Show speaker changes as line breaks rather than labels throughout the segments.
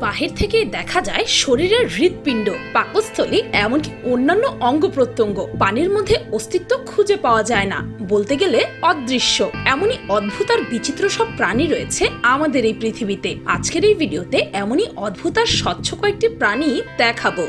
বাহির থেকে দেখা যায় শরীরের হৃৎপিণ্ড, পাকস্থলী, এমনকি অন্যান্য অঙ্গ প্রত্যঙ্গ। পানির মধ্যে অস্তিত্ব খুঁজে পাওয়া যায় না। বলতে গেলে অদৃশ্য। এমনই অদ্ভুত আর বিচিত্র সব প্রাণী রয়েছে আমাদের এই পৃথিবীতে। আজকের এই ভিডিওতে এমনই অদ্ভুত আর স্বচ্ছ কয়েকটি প্রাণী দেখাবো।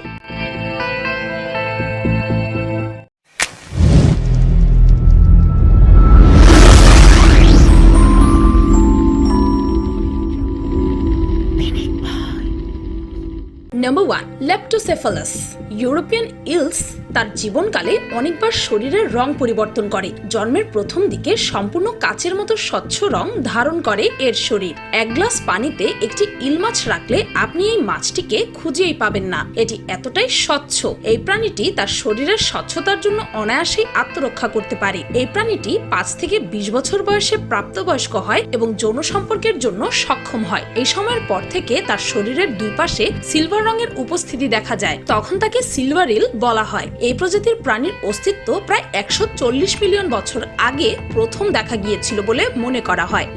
Number 1. Leptocephalus ইউরোপিয়ান ইলস তার জীবনকালে অনেকবার শরীরের রং পরিবর্তন করে। জন্মের প্রথম দিকে সম্পূর্ণ কাচের মতো স্বচ্ছ রং ধারণ করে এর শরীর। এক গ্লাস পানিতে একটি ইল মাছ রাখলে আপনি এই মাছটিকে খুঁজেই পাবেন না। এটি এতটাই স্বচ্ছ। এই প্রাণীটি তার শরীরের স্বচ্ছতার জন্য অনায়াসেই আত্মরক্ষা করতে পারে। এই প্রাণীটি পাঁচ থেকে বিশ বছর বয়সে প্রাপ্তবয়স্ক হয় এবং যৌন সম্পর্কের জন্য সক্ষম হয়। এই সময়ের পর থেকে তার শরীরের দুই পাশে সিলভার রঙের উপস্থিতি দেখা যায়। তখন তাকে সিলভারিল বলা হয়। এই প্রজাতির প্রাণীর অস্তিত্ব প্রায় একশো চল্লিশ মিলিয়ন বছর আগে প্রথম দেখা গিয়েছিল বলে মনে করা হয়।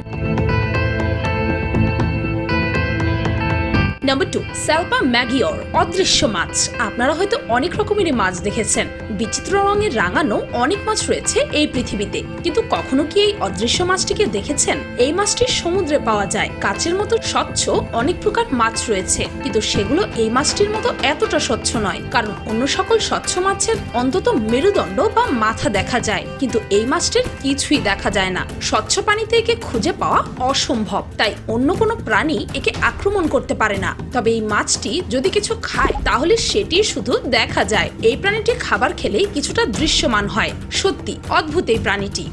নাম্বার টু স্যালপা ম্যাগিওর অদৃশ্য মাছ। আপনারা হয়তো অনেক রকমেরই মাছ দেখেছেন। বিচিত্র রঙের রাঙানো অনেক মাছ রয়েছে এই পৃথিবীতে। কিন্তু কখনো কি এই অদৃশ্য মাছটিকে দেখেছেন? এই মাছটি সমুদ্রে পাওয়া যায়। কাচের মতো স্বচ্ছ অনেক প্রকার মাছ রয়েছে। কিন্তু সেগুলো এই মাছটির মতো এতটা স্বচ্ছ নয়। কারণ অন্য সকল স্বচ্ছ মাছের অন্তত মেরুদণ্ড বা মাথা দেখা যায়। কিন্তু এই মাছটির কিছুই দেখা যায় না। স্বচ্ছ পানিতে একে খুঁজে পাওয়া অসম্ভব। তাই অন্য কোনো প্রাণী একে আক্রমণ করতে পারে না। তবে এই মাছটি যদি কিছু খায়, তাহলে সেটি শুধু দেখা যায়। এই প্রাণীটি খাবার খেলে কিছুটা দৃশ্যমান হয়। সত্যি, অদ্ভুত এই প্রাণীটি।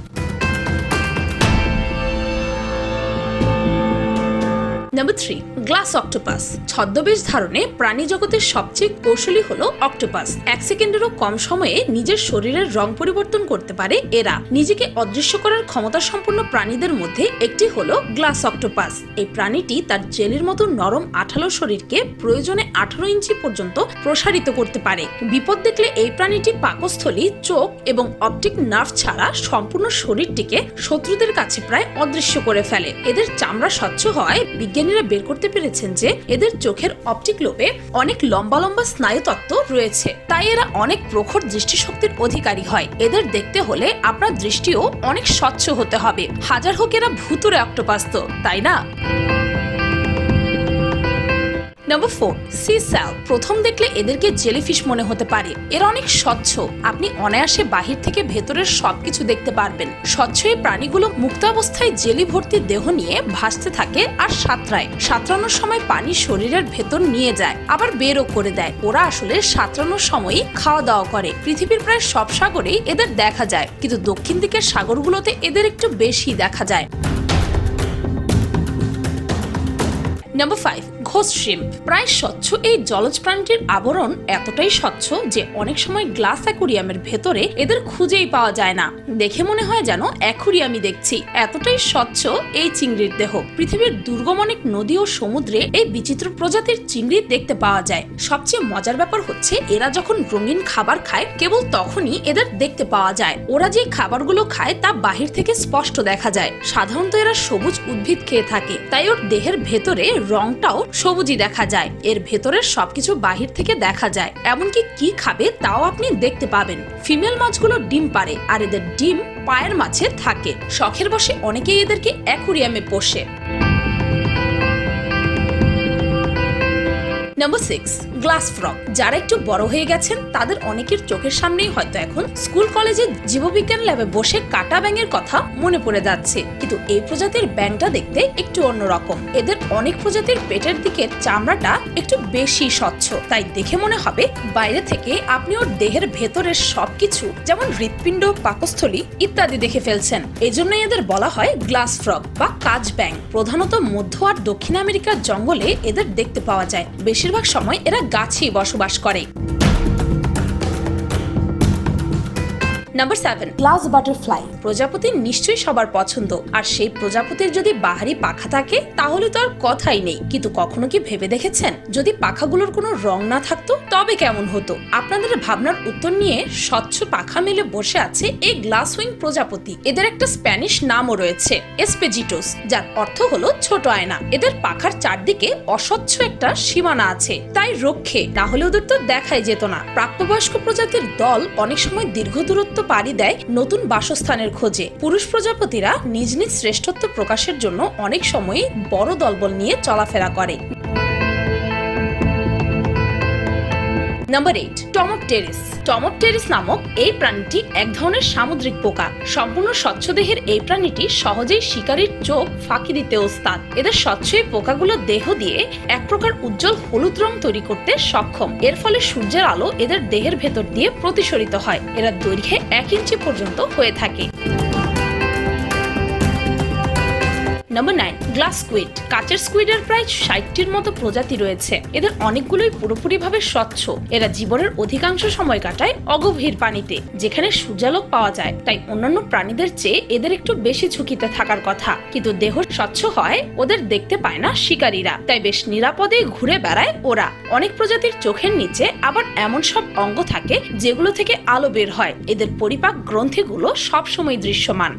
নাম্বার থ্রি গ্লাস অক্টোপাস ছদ্মবেশ ধারণে প্রাণী জগতের সবচেয়ে কৌশলী হলো অক্টোপাস এক সেকেন্ডেরও কম সময়ে নিজের শরীরের রং পরিবর্তন করতে পারে এরা। নিজেকে অদৃশ্য করার ক্ষমতা সম্পন্ন প্রাণীদের মধ্যে একটি হলো গ্লাস অক্টোপাস এই প্রাণীটি তার জেলের মতো নরম আঠালো শরীরকে প্রয়োজনে আঠারো ইঞ্চি পর্যন্ত প্রসারিত করতে পারে। বিপদ দেখলে এই প্রাণীটি পাকস্থলী, চোখ এবং অপটিক নার্ভ ছাড়া সম্পূর্ণ শরীরটিকে শত্রুদের কাছে প্রায় অদৃশ্য করে ফেলে। এদের চামড়া স্বচ্ছ হয় বিজ্ঞানীরা বের করতে পেরেছেন যে এদের চোখের অপটিক লোপে অনেক লম্বা লম্বা স্নায়ুতত্ত্ব রয়েছে। তাই এরা অনেক প্রখর দৃষ্টিশক্তির অধিকারী হয়। এদের দেখতে হলে আপনার দৃষ্টিও অনেক স্বচ্ছ হতে হবে। হাজার হোক এরা ভুতুরে অক্টোপাস তো, তাই না? নাম্বার ফোর সি স্যাল প্রথম দেখলে এদেরকে জেলিফিশ মনে হতে পারে। এরা অনেক স্বচ্ছ। আপনি অনায়াসে বাহির থেকে ভেতরের সবকিছু দেখতে পারবেন। স্বচ্ছ এই প্রাণীগুলো মুক্তাবস্থায় জেলি ভর্তি দেহ নিয়ে ভাসতে থাকে আর সাঁতরায়। সাঁতরানোর সময় পানি শরীরের ভেতর নিয়ে যায়, আবার বেরও করে দেয়। ওরা আসলে সাঁতরানোর সময়ই খাওয়া দাওয়া করে। পৃথিবীর প্রায় সব সাগরেই এদের দেখা যায়। কিন্তু দক্ষিণ দিকের সাগরগুলোতে এদের একটু বেশি দেখা যায়। নাম্বার ফাইভ ঘোষ শ্রিম্প প্রায় স্বচ্ছ এই জলজ প্রাণীটির আবরণ এতটাই স্বচ্ছ যে অনেক সময় গ্লাস অ্যাকুরিয়ামের ভেতরে এদের খুঁজেই পাওয়া যায় না। দেখে মনে হয় যেন অ্যাকুরিয়ামই দেখছি। এতটাই স্বচ্ছ এই চিংড়ির দেহ। পৃথিবীর দুর্গম অনেক নদী ও সমুদ্রে এই বিচিত্র প্রজাতির চিংড়ি দেখতে পাওয়া যায়। সবচেয়ে মজার ব্যাপার হচ্ছে, এরা যখন রঙিন খাবার খায়, কেবল তখনই এদের দেখতে পাওয়া যায়। ওরা যে খাবারগুলো খায় তা বাহির থেকে স্পষ্ট দেখা যায়। সাধারণত এরা সবুজ উদ্ভিদ খেয়ে থাকে, তাই ওর দেহের ভেতরে রংটাও সবুজই দেখা যায়। এর ভেতরের সবকিছু বাহির থেকে দেখা যায়। এমনকি কি খাবে তাও আপনি দেখতে পাবেন। ফিমেল মাছগুলো ডিম পারে আর এদের ডিম পায়ের মাছে থাকে। শখের বসে অনেকেই এদেরকে অ্যাকুরিয়ামে পোষে। নম্বর সিক্স গ্লাস ফ্রক। যারা একটু বড় হয়ে গেছেন, তাদের অনেকের চোখের সামনেই হয়তো এখন স্কুল কলেজে জীববিজ্ঞান ল্যাবে বসে কাটা ব্যাঙের কথা মনে পড়ে যাচ্ছে। কিন্তু এই প্রজাতির ব্যাংটা দেখতে একটু অন্যরকম। এদের অনেক প্রজাতির পেটের দিকে চামড়াটা একটু বেশি স্বচ্ছ। তাই দেখে মনে হবে, বাইরে থেকে আপনি ওর দেহের ভেতরের সবকিছু, যেমন হৃৎপিণ্ড, পাকস্থলী ইত্যাদি দেখে ফেলছেন। এজন্যই এদের বলা হয় গ্লাস ফ্রগ বা কাজ ব্যাং। প্রধানত মধ্য আর দক্ষিণ আমেরিকার জঙ্গলে এদের দেখতে পাওয়া যায়। বেশিরভাগ সময় এরা গাছেই বসবাস করে। নাম্বার সেভেন গ্লাস বাটারফ্লাই প্রজাপতি নিশ্চয়ই সবার পছন্দ। আর সেই প্রজাপতির যদি বাহারি পাখা থাকে তাহলে তো আর কথাই নেই। কিন্তু কখনো কি ভেবে দেখেছেন? যদি পাখাগুলোর কোনো রং না থাকতো তবে কেমন হতো? আপনাদের ভাবনার উত্তর নিয়ে স্বচ্ছ পাখা মেলে বসে আছে এই গ্লাস উইং প্রজাপতি। এদের একটা স্প্যানিশ নামও রয়েছে এসপেজিটোস যার অর্থ হলো ছোট আয়না। এদের পাখার চারদিকে অস্বচ্ছ একটা সীমানা আছে তাই রক্ষে। না হলে ওদের তো দেখাই যেত না। প্রাপ্তবয়স্ক প্রজাতির দল অনেক সময় দীর্ঘ দূরত্ব পাড়ি দেয় নতুন বাসস্থানের খোঁজে। পুরুষ প্রজাপতিরা নিজ নিজ শ্রেষ্ঠত্ব প্রকাশের জন্য অনেক সময়ই বড় দলবল নিয়ে চলাফেরা করে। নাম্বার এইট টমপটেরিস টমপটেরিস নামক এই প্রাণীটি এক ধরনের সামুদ্রিক পোকা। সম্পূর্ণ স্বচ্ছ দেহের এই প্রাণীটি সহজেই শিকারীর চোখ ফাঁকি দিতে ওস্তাদ এদের স্বচ্ছ এই পোকাগুলো দেহ দিয়ে এক প্রকার উজ্জ্বল হলুদ রং তৈরি করতে সক্ষম। এর ফলে সূর্যের আলো এদের দেহের ভেতর দিয়ে প্রতিসরিত হয়। এরা দৈর্ঘ্যে এক ইঞ্চি পর্যন্ত হয়ে থাকে। নাম্বার নাইন গ্লাস স্কুইড কাচের স্কুইডের প্রায় ষাটটির মতো প্রজাতি রয়েছে। এদের অনেকগুলোই পুরোপুরিভাবে স্বচ্ছ। এরা জীবনের অধিকাংশ সময় কাটায় অগভীর পানিতে, যেখানে সূর্যালোক পাওয়া যায়। তাই অন্যান্য প্রাণীদের চেয়ে এদের একটু বেশি ঝুঁকিতে থাকার কথা। কিন্তু দেহ স্বচ্ছ হয়, ওদের দেখতে পায় না শিকারীরা। তাই বেশ নিরাপদে ঘুরে বেড়ায় ওরা। অনেক প্রজাতির চোখের নিচে আবার এমন সব অঙ্গ থাকে, যেগুলো থেকে আলো বের হয়। এদের পরিপাক গ্রন্থিগুলো সবসময় দৃশ্যমান।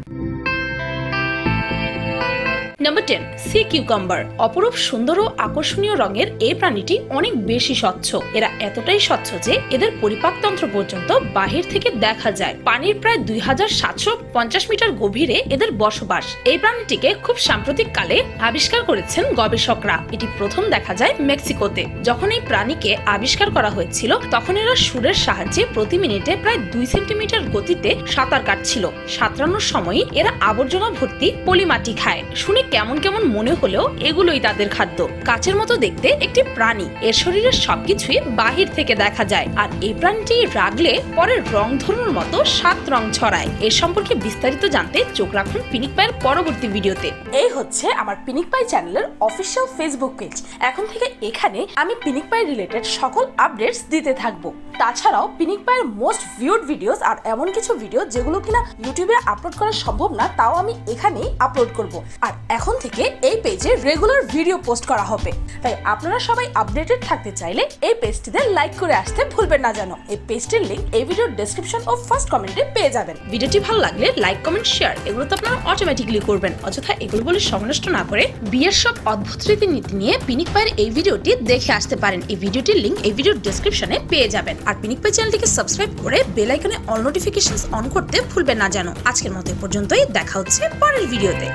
নাম্বার টেন সি কিউকাম্বার অপরূপ, সুন্দর ও আকর্ষণীয় রঙের এই প্রাণীটি অনেক বেশি স্বচ্ছ। এরা এতটাই স্বচ্ছ যে এদের পরিপাকতন্ত্র পর্যন্ত বাহির থেকে দেখা যায়। পানির প্রায় দুই হাজার সাতশো পঞ্চাশ মিটার গভীরে এদের বসবাস। এই প্রাণীটিকে খুব সাম্প্রতিক কালে আবিষ্কার করেছেন গবেষকরা। এটি প্রথম দেখা যায় মেক্সিকোতে। যখন এই প্রাণীকে আবিষ্কার করা হয়েছিল, তখন এরা সুরের সাহায্যে প্রতি মিনিটে প্রায় দুই সেন্টিমিটার গতিতে সাঁতার কাটছিল। সাঁতরানোর সময় এরা আবর্জনা ভর্তি পলিমাটি খায়। শুনে কেমন কেমন মনে হলেও এগুলোই তাদের খাদ্য। কাচের মতো দেখতে একটি প্রাণী। এর শরীরের সবকিছুই বাহির থেকে দেখা যায়। আর এই প্রাণীটি রাগলে পরে রং ধরুর মতো সাত রং ছড়ায়। এর সম্পর্কে বিস্তারিত জানতে চোখ রাখুন পিনিক পায়ের পরবর্তী ভিডিওতে। এই হচ্ছে আমার পিনিক পাই চ্যানেলের অফিসিয়াল ফেসবুক পেজ এখন থেকে এখানে আমি পিনিক পাই রিলেটেড সকল আপডেটস দিতে থাকব। তাছাড়াও পিনিক পায়ের মোস্ট ভিউড ভিডিওস আর এমন কিছু ভিডিও যেগুলো কিনা ইউটিউবে আপলোড করা সম্ভব না, তাও আমি এখানেই আপলোড করব। আর এখন থেকে এই পেজে রেগুলার ভিডিও পোস্ট করা হবে। তাই আপনারা সবাই আপডেটেড থাকতে চাইলে এই পেজটিতে লাইক করে আসতে ভুলবেন না জানো এই পেজটির লিংক এই ভিডিওর ডেসক্রিপশন ও ফার্স্ট কমেন্টে পেয়ে যাবেন। ভিডিওটি ভালো লাগলে লাইক কমেন্ট শেয়ার এগুলো তো আপনারা অটোমেটিকলি করবেন। অযথা এগুলো বলে সংনষ্ট না করে বিয়ের সব অদ্ভুত রীতিনীতি নিয়ে পিনিক পায়ের এই ভিডিওটি দেখে আসতে পারেন। এই ভিডিওটির লিংক এই ভিডিওর ডেসক্রিপশনে পেয়ে যাবেন। আর পিনিক পাই চ্যানেলটিকে সাবস্ক্রাইব করে বেল আইকনে অল নোটিফিকেশনস অন করতে ভুলবেন না যেন। আজকের মতো পর্যন্তই, দেখা হচ্ছে পরের ভিডিওতে